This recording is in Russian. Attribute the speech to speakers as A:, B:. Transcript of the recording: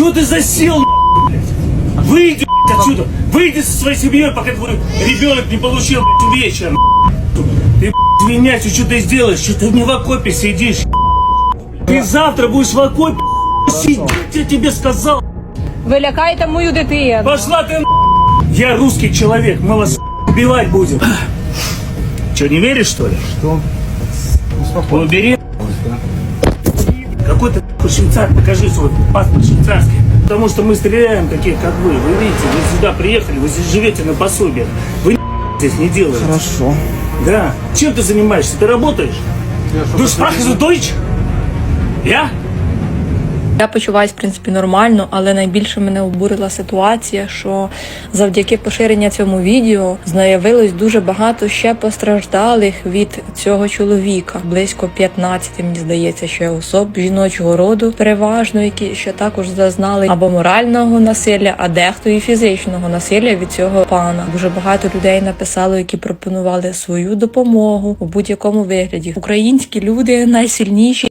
A: Чего ты засел, блядь? Выйди блядь, отсюда! Выйди со своей семьей, пока твой ребенок не получил блядь, увечья. Ты блядь, извиняйся, что ты сделаешь? Что ты не в окопе сидишь? Ты завтра будешь в окопе сидеть, я тебе сказал.
B: Ви лякаєте мою дитину.
A: Пошла ты Я русский человек, мы вас убивать будем. Что, не веришь, что ли?
C: Что?
A: Убери. Какой ты швейцар, покажи свой паспорт швейцарский. Потому что мы стреляем таких, как вы. Вы видите, вы сюда приехали, вы здесь живете на пособие. Вы здесь не делаете.
C: Хорошо.
A: Да. Чем ты занимаешься? Ты работаешь? Du sprachst du Deutsch? Я?
D: Я почуваюся, в принципі, нормально, але найбільше мене обурила ситуація, що завдяки поширення цьому відео заявилось дуже багато ще постраждалих від цього чоловіка. Близько 15, мені здається, ще особ жіночого роду, переважно, які ще також зазнали або морального насилля, а дехто і фізичного насилля від цього пана. Дуже багато людей написало, які пропонували свою допомогу у будь-якому вигляді. Українські люди найсильніші